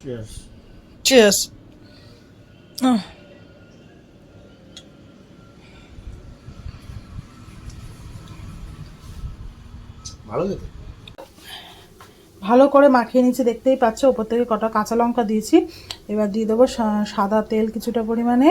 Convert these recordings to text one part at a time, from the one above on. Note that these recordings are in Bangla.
Cheers. Cheers. Oh. ভালো খেতে ভালো করে মাখিয়ে নিচ্ছি দেখতেই পাচ্ছ ওপর থেকে কটা কাঁচা লঙ্কা দিয়েছি এবার দিয়ে দেবো সাদা তেল কিছুটা পরিমাণে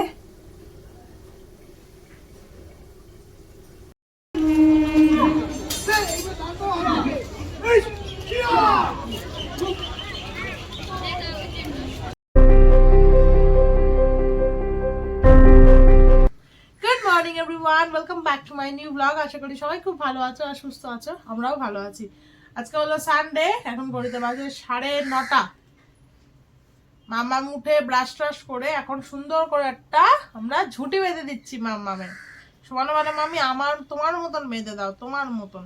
আশা করি সবাই খুব ভালো আছো আর সুস্থ আছো আমরাও ভালো আছি। আজকে হলো সানডে এখন ঘড়িতে বাজে সাড়ে নটা। মামা মুঠে ব্রাশ ট্রাশ করে এখন সুন্দর করে একটা আমরা ঝুঁটি বেঁধে দিচ্ছি মাম্মামের। সমানো মানে মামি আমার তোমার মতন বেঁধে দাও তোমার মতন।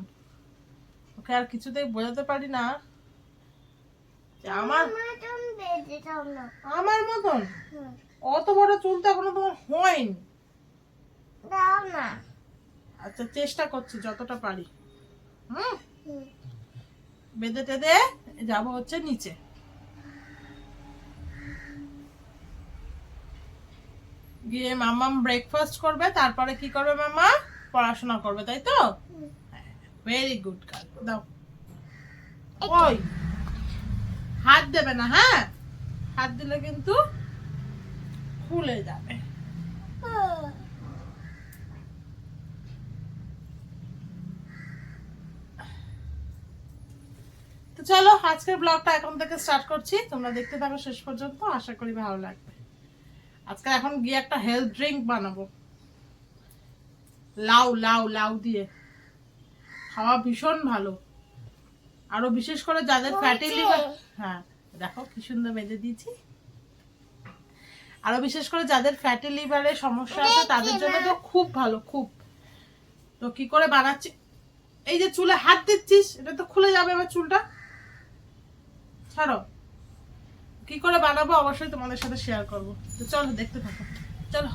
ওকে আর কিছুতেই বোঝাতে পারি না। আমার আমার মতন অত বড় চুল তো এখনও তোমার হয়নি। দাও না। আচ্ছা চেষ্টা করছি যতটা পারি। হুম? বেঁধে টেঁধে যাব হচ্ছে নিচে। গিয়ে মাম্মাম ব্রেকফাস্ট করবে তারপরে কি করবে মামা পড়াশোনা করবে তাই তো? ভেরি গুড কাজ দাও। ওই হাত দেবে না হ্যাঁ? হাত দিলে কিন্তু খুলে যাবে। তো চলো আজকের ব্লগটা এখন থেকে স্টার্ট করছি। তোমরা দেখতে থাকো শেষ পর্যন্ত আশা করি ভালো লাগবে। আজকে এখন গিয়ে একটা হেলথ ড্রিঙ্ক বানাবো। লাউ লাউ লাউ দিয়ে। খাওয়া ভীষণ ভালো। আরও বিশেষ করে যাদের ফ্যাটি লিভার হ্যাঁ দেখো কি সুন্দর বেঁধে দিয়েছি। আরও বিশেষ করে যাদের ফ্যাটি লিভারের সমস্যা আছে তাদের জন্য তো খুব ভালো খুব। তো কি করে বানাচ্ছি? এই যে চুলে হাত দিচ্ছিস এটা তো খুলে যাবে আমার চুলটা। ছাড়ো। কি করে বানাবো অবশ্যই তোমাদের সাথে শেয়ার করব। তো চলো, দেখতে থাকো। চলো।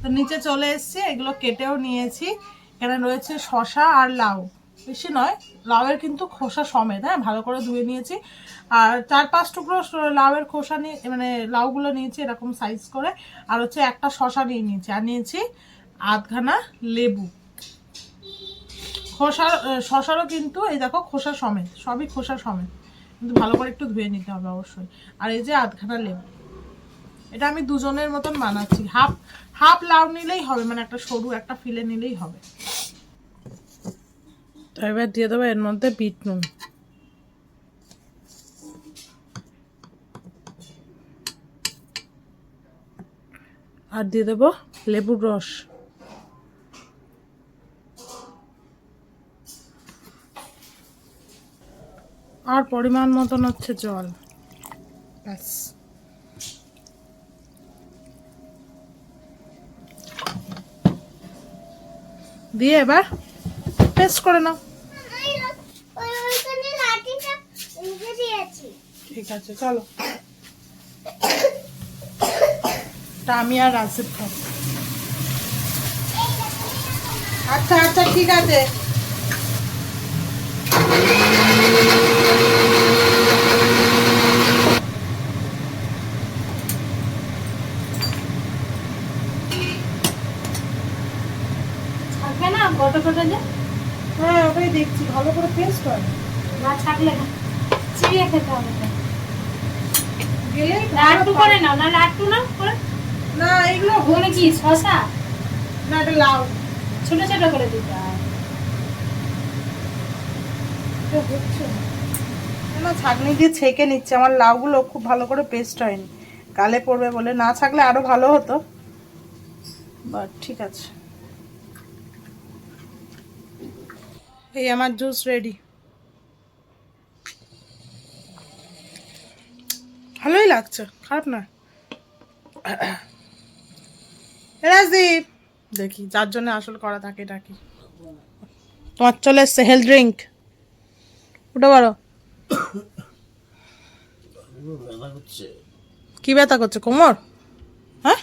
তো নিচে চলে এসেছি, এগুলো কেটেও নিয়েছি। এখানে রয়েছে শশা আর লাউ। বেশি নয়, লাউয়ের কিন্তু খোসা সমেত হ্যাঁ ভালো করে ধুয়ে নিয়েছি। আর চার পাঁচ টুকরো লাউয়ের খোসা নিয়ে মানে লাউগুলো নিয়েছি এরকম সাইজ করে। আর হচ্ছে একটা শশা নিয়ে নিয়েছি। আর নিয়েছি আধখানা লেবু। খোসা শশারও কিন্তু, এই দেখো খোসা সমেত, সবই খোসা সমেত। কিন্তু ভালো করে একটু ধুয়ে নিতে হবে অবশ্যই। আর এই যে আধখানা লেবু, এটা আমি দুজনের মতন বানাচ্ছি। হাফ হাফ লাউ নিলেই হবে মানে একটা সরু, একটা ফিলে নিলেই হবে। এবার দিয়ে দেবো এর মধ্যে বিট নুন। আর দিয়ে দেবো লেবুর রস। আর পরিমাণ মতন হচ্ছে জল। ব্যাস। দিয়ে এবার পেস্ট করে নাও। ঠিক আছে, চলো। আমি আর রাজদীপ খাব। আচ্ছা আচ্ছা ঠিক আছে। থাকবে না? গোটা গোটা যে হ্যাঁ ওটাই দেখছি। ভালো করে পেস্ট হয়। না থাকলে না। চিড়িয়ে খেতে হবে তো। গেলেই করে নাও। না লাড্ডু না করে? না এগুলো ওখানে কি শশা না এটা লাউ। ছোট ছোট করে দিতে হয়। না। ছাঁকনি দিয়ে ছেঁকে নিচ্ছে। আমার লাউগুলো খুব ভালো করে পেস্ট হয়নি। গালে পড়বে বলে। না ছাকলে আরও ভালো হতো। বাট ঠিক আছে। এই আমার জুস রেডি ভালোই লাগছে। খারাপ না। রাজদীপ! দেখি, যার জন্য আসল করা থাকে ডাকি তোমার চলে এসছে হেলথ ড্রিঙ্ক উঠে পারো কি ব্যথা করছে? কোমর? হ্যাঁ?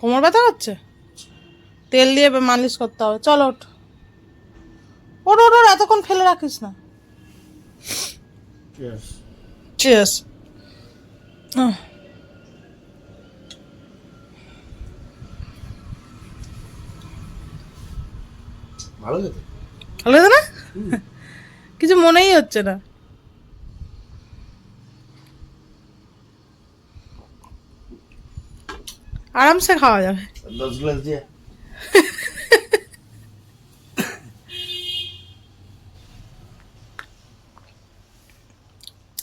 কোমর ব্যথা করছে? তেল দিয়ে মালিশ করতে হবে। চলো ওঠ। ওঠ ওঠ, এতক্ষণ ফেলে রাখিস না. চিয়ার্স ভালো খেতে? ভালো লাগে না? কিছু মনেই হচ্ছে না। আরামসে খাওয়া যাবে। দশ গ্লাস দিয়ে।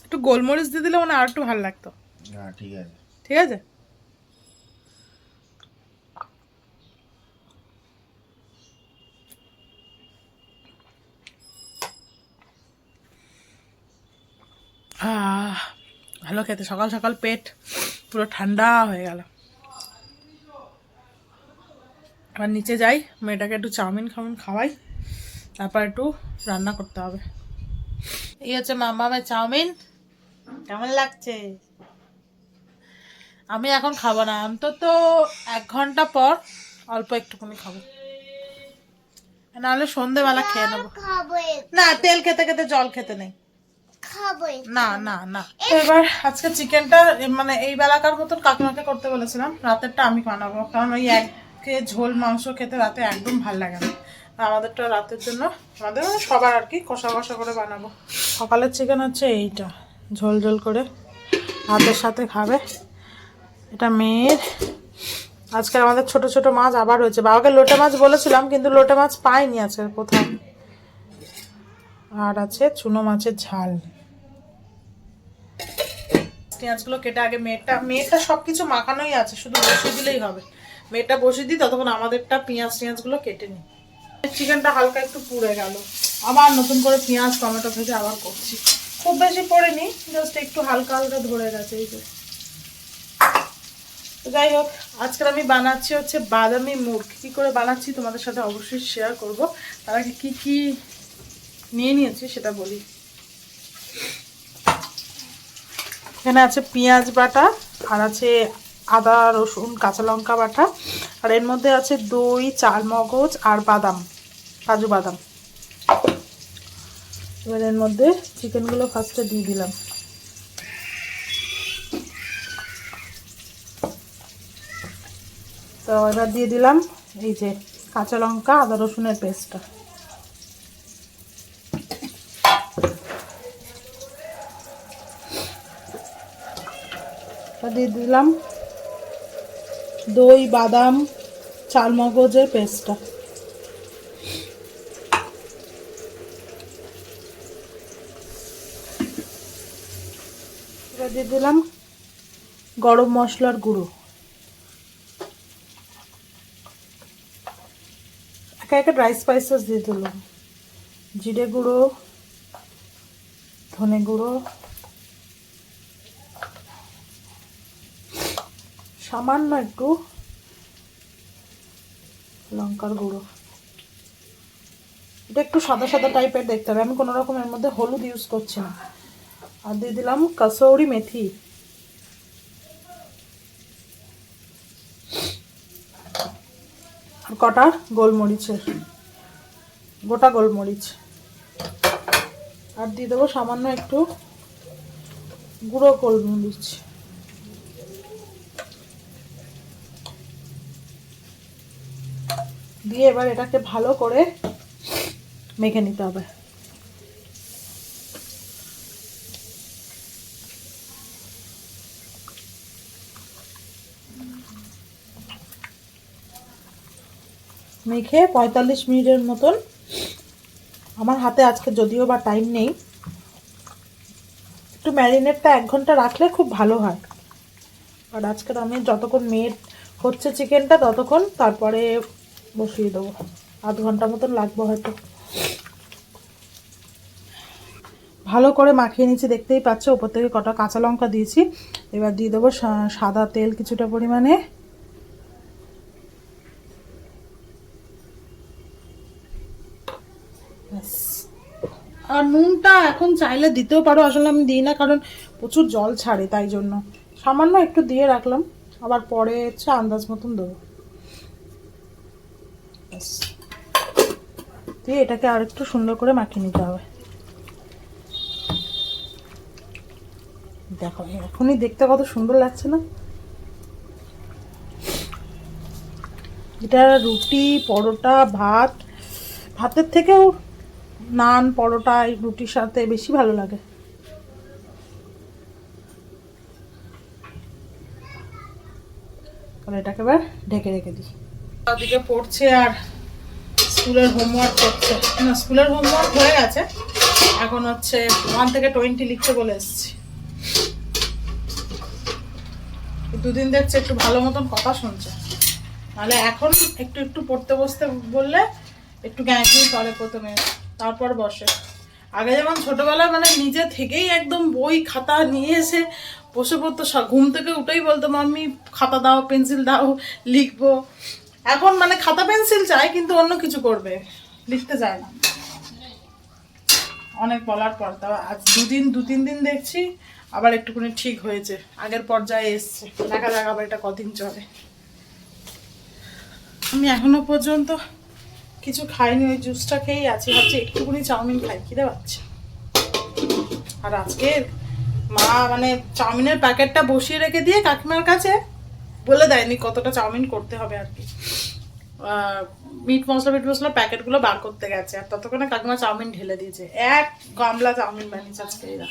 একটু গোলমরিচ দিয়ে দিলে মনে হয় আর একটু ভালো লাগতো। ঠিক আছে। ঠিক আছে? ভালো খেতে। সকাল সকাল পেট পুরো ঠান্ডা হয়ে গেল। এবার নিচে যাই মেয়েটাকে একটু চাউমিন খাউমিন খাওয়াই তারপর একটু রান্না করতে হবে। এই হচ্ছে মামামের চাউমিন। কেমন লাগছে? আমি এখন খাব না অন্তত এক ঘণ্টা পর অল্প একটুখানি খাব। নাহলে সন্ধেবেলা খেয়ে নেব। না তেল খেতে খেতে জল খেতে নেই। না না না। এবার আজকে চিকেনটা মানে এই বেলাকার মতন কাকিমাকে করতে বলেছিলাম রাতেরটা আমি বানাবো কারণ ওই এক ঝোল মাংস খেতে রাতে একদম ভালো লাগে না। আমাদেরটা রাতের জন্য আমাদের সবার আর কি কষা কষা করে বানাবো। সকালের চিকেন হচ্ছে এইটা ঝোল ঝোল করে ভাতের সাথে খাবে। এটা মেয়ের। আজকে আমাদের ছোট ছোট মাছ আবার হয়েছে। বাবাকে লোটে মাছ বলেছিলাম কিন্তু লোটে মাছ পাইনি আজকে কোথাও। আর আছে চুনো মাছের ঝাল। পেঁয়াজগুলো কেটে আগে মেয়েটা মেয়েটা সব কিছু মাখানোই আছে, শুধু বসিয়ে দিলেই হবে। মেয়েটা বসিয়ে দিই, ততক্ষণ আমাদেরটা পেঁয়াজ টিয়াজগুলো কেটে নিই। চিকেনটা হালকা একটু পুড়ে গেল। আবার নতুন করে পেঁয়াজ, টমেটো ভেজে আবার করছি। খুব বেশি পড়েনি জাস্ট একটু হালকা হালকা ধরে গেছে এই যে। যাই হোক আজকাল আমি বানাচ্ছি হচ্ছে বাদামি মুর্গ। কী করে বানাচ্ছি তোমাদের সাথে অবশ্যই শেয়ার করব। তার আগে কী কী নিয়ে নিয়েছি সেটা বলি। এখানে আছে পেঁয়াজ বাটা, আর আছে আদা, রসুন, কাঁচা লঙ্কা বাটা, আর এর মধ্যে আছে দই চাল মগজ আর বাদাম, কাজু বাদাম। এবার এর মধ্যে চিকেনগুলো ফার্স্টে দিয়ে দিলাম। তো এবার দিয়ে দিলাম এই যে কাঁচা লঙ্কা, আদা, রসুনের পেস্টটা। দিয়ে দিলাম। দই, বাদাম চাল মগজের পেস্টটা। এবার দিয়ে দিলাম গরম মশলার গুঁড়ো। একা একা ড্রাই স্পাইসেস দিয়ে দিলাম। জিরে গুঁড়ো, ধনে গুঁড়ো সামান্য একটু লঙ্কার গুঁড়ো। এটা একটু সাদা সাদা টাইপের দেখতে হবে। আমি কোনো রকম এর মধ্যে হলুদ ইউজ করছি না। আর দিয়ে দিলাম কাসৌরি মেথি। আর কটা? গোলমরিচের। গোটা গোলমরিচ। আর দিয়ে দেবো সামান্য একটু গুঁড়ো গোলমরিচ। দিয়ে এবার এটাকে ভালো করে মেখে নিতে হবে। মেখে পঁয়তাল্লিশ মিনিটের মতন। আমার হাতে আজকে যদিও বা টাইম নেই। একটু ম্যারিনেটটা এক ঘণ্টা রাখলে খুব ভালো হয়। আর আজকের আমি যতক্ষণ মেয়ের হচ্ছে চিকেনটা ততক্ষণ তারপরে বসিয়ে দেবো। আধ ঘণ্টা মতন লাগবে হয়তো। ভালো করে মাখিয়ে নিচ্ছি দেখতেই পাচ্ছ, ওপর থেকে কটা কাঁচা লঙ্কা দিয়েছি। এবার দিয়ে দেবো সাদা তেল কিছুটা পরিমাণে। আর নুনটা এখন চাইলে দিতেও পারো, আসলে আমি দিই না, কারণ প্রচুর জল ছাড়ে তাই জন্য। সামান্য একটু দিয়ে রাখলাম, আবার পরে হচ্ছে আন্দাজ মতন দেবো। দিয়ে এটাকে আর একটু সুন্দর করে মাখিয়ে নিতে হবে। দেখো, এখনই দেখতে কত সুন্দর লাগছে না? এটা রুটি, পরোটা, ভাত, ভাতের থেকেও নান, পরোটা, এই রুটির সাথে বেশি ভালো লাগে। এটাকে এবার ঢেকে রেখে দিই। ওদিকে পড়ছে আর স্কুলের হোমওয়ার্ক করছে। না, স্কুলের হোমওয়ার্ক হয়ে গেছে। এখন হচ্ছে ওয়ান থেকে টোয়েন্টি লিখতে বলে এসেছি। দুদিন দেখছে একটু ভালো মতন কথা শুনছে। নাহলে এখন একটু একটু পড়তে বসতে বললে একটু গ্যাঁকিয়ে চলে প্রথমে, তারপর বসে। আগে যেমন ছোটবেলায় মানে নিজে থেকেই একদম বই, খাতা নিয়ে এসে বসে পড়তো ঘুম থেকে উঠেই বলতো, মাম্মি, খাতা দাও, পেন্সিল দাও, লিখব। এখন মানে খাতা পেন্সিল চাই কিন্তু অন্য কিছু করবে। লিখতে চায় না। অনেক বলার পর তাও আজ দুদিন দু তিন দিন দেখছি, আবার একটুখানি ঠিক হয়েছে। আগের পর্যায়ে এসছে। দেখা যাক আবার এটা কদিন চলে। আমি এখনও পর্যন্ত কিছু খাইনি, ওই জুসটা খেয়েই আছি। ভাবছি একটুখানি চাউমিন খাই, খিদে পাচ্ছে। আর আজকে মা মানে চাউমিনের প্যাকেটটা বসিয়ে রেখে দিয়ে কাকিমার কাছে বলে দেয়নি কতটা চাউমিন করতে হবে আর কি। মিট মশলা মিট মশলা প্যাকেটগুলো বার করতে গেছে আর ততক্ষণে কাকিমা চাউমিন ঢেলে দিয়েছে। এক গামলা চাউমিন বানিয়েছে আজকে এরা।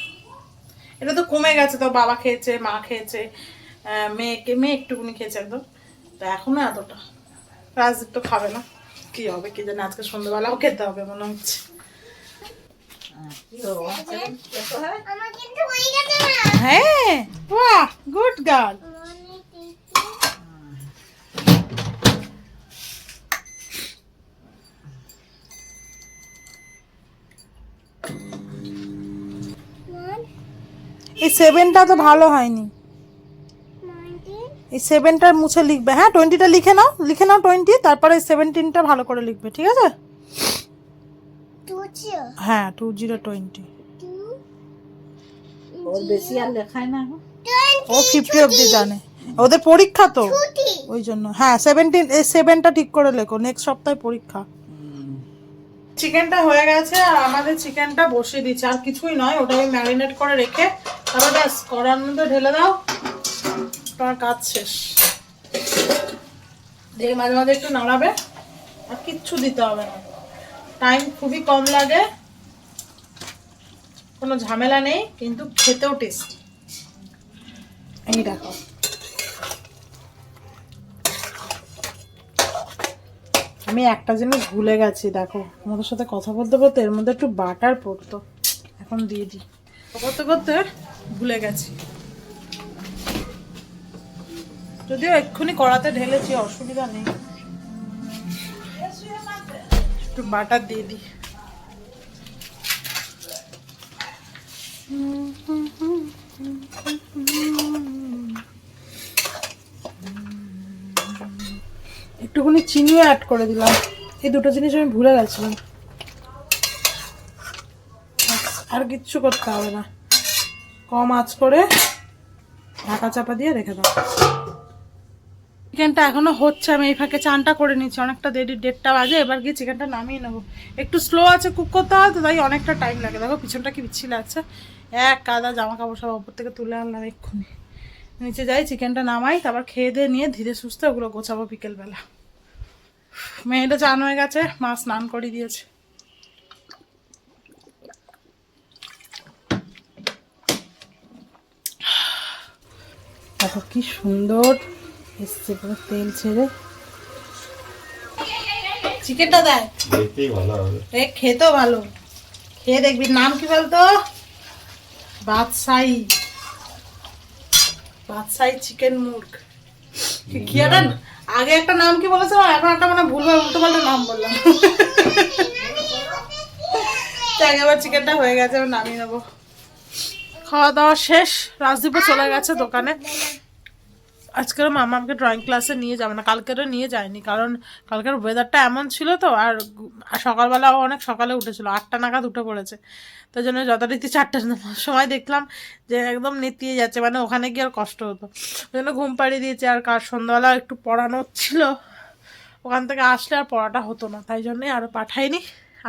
এটা তো কমে গেছে তো বাবা খেয়েছে মা খেয়েছে মেয়েকে মেয়ে একটুকুনি খেয়েছে একদম। তো এখনও এতটা। রাজদীপ তো খাবে না। কি হবে কি জানি আজকে সন্ধ্যাবেলাও খেতে হবে মনে হচ্ছে। আমার কিন্তু হয়ে গেছে না। হ্যাঁ বাহ গুড গার্ল এই সেভেনটা তো ভালো হয়নি। এই সেভেনটা মুছে লিখবে। হ্যাঁ টোয়েন্টিটা লিখে নাও লিখে নাও টোয়েন্টি তারপরে সেভেন্টিনটা ভালো করে লিখবে ঠিক আছে? হ্যাঁ টু জিরো টোয়েন্টি ওর বেশি আর লেখায় না ও ফিফটি অব্দি জানে। ওদের পরীক্ষা তো ওই জন্য। হ্যাঁ সেভেন্টিন এই সেভেনটা ঠিক করে লেখো নেক্সট সপ্তাহে পরীক্ষা। চিকেনটা হয়ে গেছে আর আমাদের চিকেনটা বসিয়ে দিচ্ছে। আর কিছুই নয়, ওটা আমি ম্যারিনেট করে রেখে তারপর ব্যাস, কড়ার মধ্যে ঢেলে দাও। তোমার কাজ শেষ। দেখে মাঝে মাঝে একটু নাড়াবে। আর কিচ্ছু দিতে হবে না। টাইম খুবই কম লাগে। কোনো ঝামেলা নেই, কিন্তু খেতেও টেস্টি এই দেখো। আমি একটা জিনিস ভুলে গেছি, দেখো। আমাদের সাথে কথা বলতে বলতে এর মধ্যে একটু বাটার পড়তো। এখন দিয়ে দিই। করতে করতে ভুলে গেছি। যদিও এক্ষুনি কড়াতে ঢেলেছি, অসুবিধা নেই। একটু বাটার দিয়ে দিই। একটুখানি চিনিও অ্যাড করে দিলাম। এই দুটো জিনিস আমি ভুলে গেছিলাম। আর কিচ্ছু করতে হবে না। কম আঁচ করে ঢাকা চাপা দিয়ে রেখে দাও। চিকেনটা এখনও হচ্ছে, আমি এই ফাঁকে চানটা করে নিচ্ছি অনেকটা দেরি, দেড়টা বাজে, এবার গিয়ে চিকেনটা নামিয়ে নেব। একটু স্লো আছে কুক করতে হয় তো, তাই অনেকটা টাইম লাগে। দেখো, পিছনটা কি বিচ্ছিল আছে। এক কাদা জামা কাপড় সব ওপর থেকে তুলে আনলাম এক্ষুনি। নিচে যাই, চিকেনটা নামাই, তারপর খেয়ে দিয়ে নিয়ে ধীরে সুস্থে ওগুলো গোছাবো বিকেলবেলা। মেয়েটা চান হয়ে গেছে মা স্নান করে দিয়েছে। দেখো কি সুন্দর এসছে পুরো তেল ছেড়ে। চিকেনটা দেয় দেখতেই ভালো হবে। এ খেতেও ভালো। খেয়ে দেখবি। নাম কি বলতো? বাদশাহী। বাদশাহী চিকেন মুর্গ। কি একটা আগে একটা নাম কি বলেছিলাম এখন একটা মানে ভুলভাল উল্টো পাল্টা নাম বললাম। যাক, এবার চিকেনটা হয়ে গেছে এবার নামিয়ে নেব। খাওয়া দাওয়া শেষ রাজদীপও চলে গেছে দোকানে। আজকের মামা আমাকে ড্রয়িং ক্লাসে নিয়ে যাবে না, কালকেরও নিয়ে যায়নি, কারণ কালকের ওয়েদারটা এমন ছিল তো, আর সকালবেলাও অনেক সকালে উঠেছিল, আটটা নাগাদ উঠে পড়েছে। তাই জন্য যথারীতি চারটার সময় দেখলাম যে একদম নেতিয়ে যাচ্ছে মানে ওখানে গিয়ে আর কষ্ট হতো। ওই জন্য ঘুম পাড়িয়ে দিয়েছে, আর কার সন্ধ্যাবেলা একটু পড়ানো ছিল, ওখান থেকে আসলে আর পড়াটা হতো না, তাই জন্যই আরও পাঠাইনি,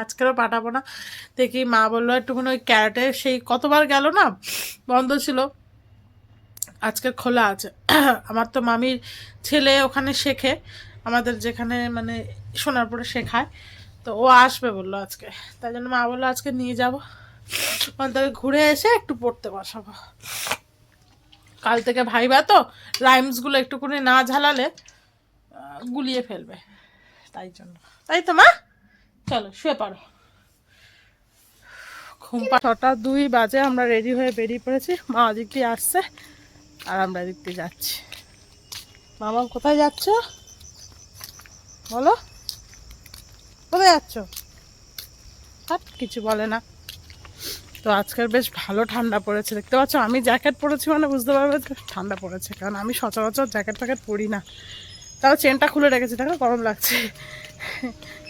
আজকেরও পাঠাবো না। দেখি মা বলল একটুখানি ওই ক্যারেটে সেই কতবার গেল না, বন্ধ ছিল। আজকে খোলা আছে। আমার তো মামির ছেলে ওখানে শেখে, আমাদের যেখানে মানে সোনারপুরে শেখায়। তো ও আসবে বলল আজকে। তাই জন্য মা বলল আজকে নিয়ে যাব। তাকে ঘুরে এসে একটু পড়তে বসাবো। কাল থেকে ভাইবা তো রাইমসগুলো একটুকুনি না ঝালালে গুলিয়ে ফেলবে। তাই জন্য। তাই তো মা? চলো, শুয়ে পড়ো। ঘুম ছটা দুই বাজে আমরা রেডি হয়ে বেরিয়ে পড়েছি। মা ওদিক আসছে। আর আমরা দিয়ে যাচ্ছি। মামা, কোথায় যাচ্ছ? বলো। কোথায় যাচ্ছ? হাট, কিছু বলে না। তো আজকের বেশ ভালো ঠান্ডা পড়েছে। দেখতে পাচ্ছ, আমি জ্যাকেট পরেছি মানে বুঝতে পারবে ঠান্ডা পড়েছে, কারণ আমি সচরাচর জ্যাকেট ফ্যাকেট পরি না। তাও চেনটা খুলে রেখেছি, দেখো গরম লাগছে।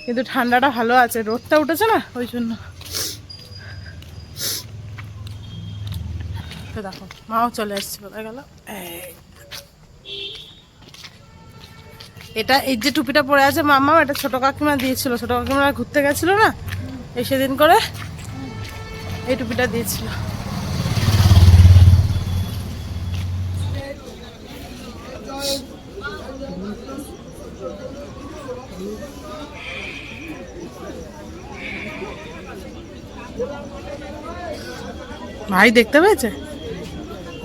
কিন্তু ঠান্ডাটা ভালো আছে। রোদটা উঠেছে না, ওই জন্য। দেখো মাও চলে এসছে কোথায় গেল। এটা এই যে টুপিটা পরে আছে মামা এটা ছোট কাকিমা দিয়েছিল, ছোট কাকিমা ঘুরতে গেছিল না, এই সেদিন করে এই টুপিটা দিয়েছিল ভাই দেখতে পেয়েছে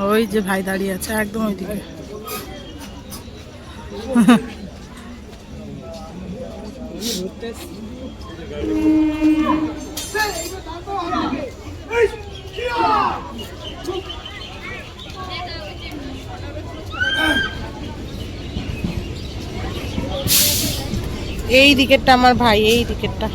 ওই যে ভাই দাঁড়িয়ে আছে একদম ওইদিকে। এই দিকেরটা আমার ভাই এই দিকেরটা।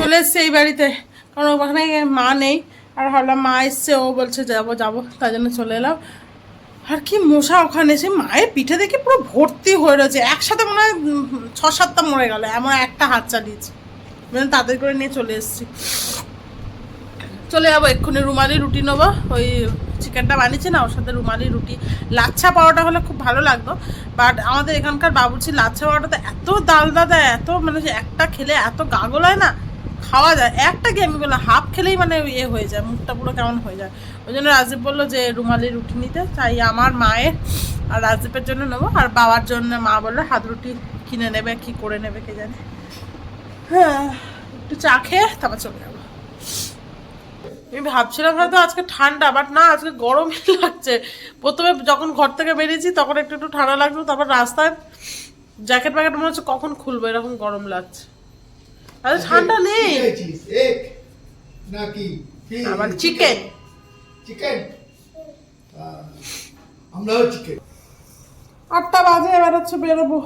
চলে এসছে এই বাড়িতে। কারণ ওখানে মা নেই। আর ভাবলাম মা এসছে, ও বলছে, যাব যাব। তাই জন্য চলে এলাম। আর কি মশা ওখানে সে মায়ের পিঠে দেখে পুরো ভর্তি হয়ে রয়েছে। একসাথে মনে হয় ছ সাতটা মরে গেল। এমন একটা হাত চালিয়েছে। মানে তাদের করে নিয়ে চলে এসেছি। চলে যাব এক্ষুনি। রুমালি রুটি নেব। ওই চিকেনটা বানিয়েছে না, ওর সাথে রুমালি রুটি। লাচ্ছা পাওয়াটা হলে খুব ভালো লাগতো। বাট আমাদের এখানকার বাবুর্চি লাচ্ছা পাওয়াটাতে এত ডাল দেয় এত মানে একটা খেলে এত গাগল হয় না, খাওয়া যায়। একটা কি আমি বললাম, হাফ খেলেই মানে ইয়ে হয়ে যায়, মুখটা পুরো কেমন হয়ে যায়। ওই জন্য রাজদীপ বলল যে, রুমালি রুটি নিতে, তাই আমার মায়ের আর রাজদীপের জন্য নেব, আর বাবার জন্য মা বলল, হাত রুটি কিনে নেবে, কি করে নেবে কে জানে। হ্যাঁ একটু চা খেয়ে তারপর চলে যাব। আমি ভাবছিলাম হয়তো আজকে ঠান্ডা বাট না আজকে গরমই লাগছে। প্রথমে যখন ঘর থেকে বেরিয়েছি তখন একটু একটু ঠান্ডা লাগল তারপর রাস্তায় জ্যাকেট প্যাকেট মনে হচ্ছে কখন খুলবো এরকম গরম লাগছে। আরে ঠান্ডা নেই? আবার চিকেন চিকেন আমরাও চিকেন আটটা বাজে এবার হচ্ছে বেরোবো।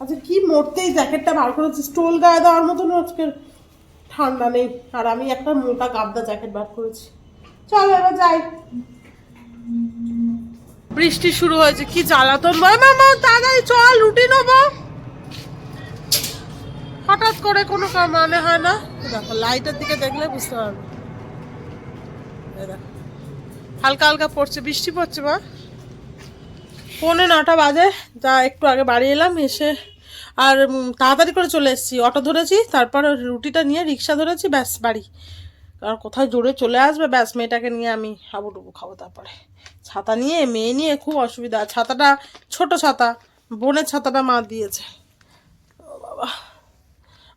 আচ্ছা কি মরতেই জ্যাকেটটা বার করেছি স্টোল গায়ে দেওয়ার মতন আজকে ঠান্ডা নেই। আর আমি একটা মোটা গাবদা জ্যাকেট বার করেছি। চল এবার যাই। বৃষ্টি শুরু হয়েছে। কি জ্বালাতন মামা তাড়াতাড়ি চল, রুটি নেব। হঠাৎ করে কোনো মানে হয় না। দেখো লাইটের দিকে দেখলে বুঝতে পারবে। হালকা হালকা পড়ছে, বৃষ্টি পড়ছে, মা। পৌনে নটা বাজে। যা, একটু আগে বাড়ি এলাম, এসে আর তাড়াতাড়ি করে চলে এসেছি। অটো ধরেছি তারপর রুটিটা নিয়ে রিক্সা ধরেছি ব্যাস বাড়ি। আর কোথায় জোরে চলে আসবে ব্যাস মেয়েটাকে নিয়ে আমি হাবুডুবু খাব তারপরে। ছাতা নিয়ে মেয়ে নিয়ে খুব অসুবিধা। ছাতাটা ছোট ছাতা বোনের ছাতাটা মা দিয়েছে। ও বাবা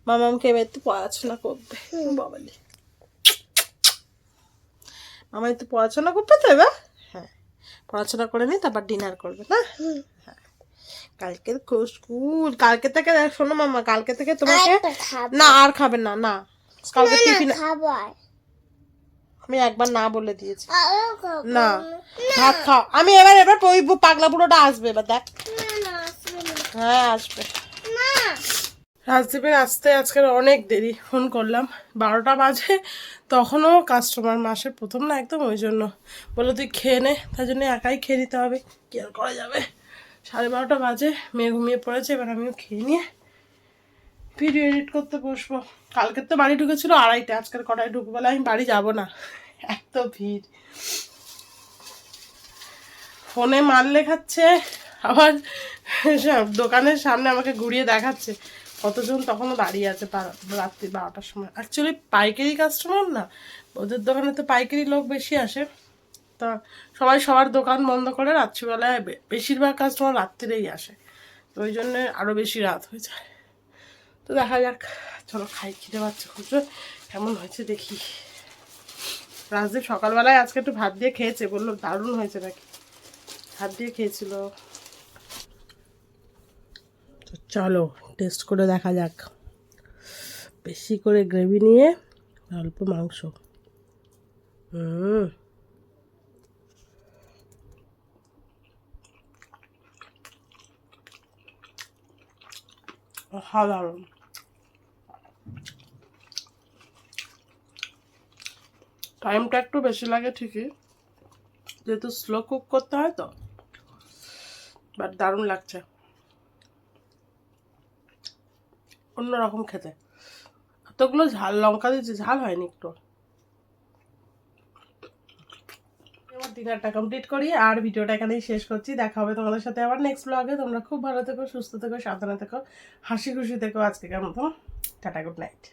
মামামকে এবার একটু পড়াশোনা করবে। বাবালি মামা একটু পড়াশোনা করবে তো এবার? হ্যাঁ পড়াশোনা করে নি তারপর ডিনার করবে না। কালকে স্কুল কালকে থেকে শোনো মামা কালকে থেকে তোমাকে না আর খাবে না না। কালকে টিফিন আমি একবার না বলে দিয়েছি। না ভাত খাও। আমি এবার এবার ওই পাগলা বুড়োটা আসবে এবার দেখ। হ্যাঁ আসবে। রাজদীপের আসতে আজকের অনেক দেরি ফোন করলাম। বারোটা বাজে তখনও কাস্টমার মাসের প্রথম না একদম ওই জন্য। বলল তুই খেয়ে নে তাই জন্য একাই খেয়ে নিতে হবে কি আর করা যাবে? সাড়ে বারোটা বাজে, মেয়ে ঘুমিয়ে পড়েছে, এবার আমিও খেয়ে নিয়ে ভিডিও এডিট করতে বসবো। কালকের তো বাড়ি ঢুকেছিল আড়াইটে আজকের কটায় ঢুকবো বলে আমি বাড়ি যাব না। এত ভিড়। ফোনে মাল লেখাচ্ছে, আবার দোকানের সামনে আমাকে ঘুরিয়ে দেখাচ্ছে। কতজন তখনও দাঁড়িয়ে আছে রাত্রি বারোটার সময়। অ্যাকচুয়ালি পাইকারি কাস্টমার না, ওদের দোকানে তো পাইকারি লোক বেশি আসে। তা সবাই সবার দোকান বন্ধ করে রাত্রিবেলায় বেশিরভাগ কাস্টমার রাত্রিরেই আসে। তো ওই জন্য আরও বেশি রাত হয়ে যায়। তো দেখা যাক, চলো খাই, খিদে পাচ্ছে খুব কেমন হয়েছে দেখি। রাজদীপ সকালবেলায় আজকে একটু ভাত দিয়ে খেয়েছে, বলল দারুণ হয়েছে নাকি। ভাত দিয়ে খেয়েছিল। তো চলো টেস্ট করে দেখা যাক। বেশি করে গ্রেভি নিয়ে অল্প মাংস। হুম। অসাধারণ টাইমটা একটু বেশি লাগে ঠিকই। যেহেতু স্লো কুক করতে হয় তো বাট দারুণ লাগছে। অন্যরকম খেতে। এতগুলো ঝাল, লঙ্কা দিয়েছে, ঝাল হয়নি একটু এবার ডিনারটা কমপ্লিট করি আর ভিডিওটা এখানেই শেষ করছি। দেখা হবে তোমাদের সাথে আবার নেক্সট ব্লগে তোমরা খুব ভালো থেকো, সুস্থ থেকো, সাবধানে থেকো, হাসি খুশি থেকো। আজকে কেমন টাটা গুড নাইট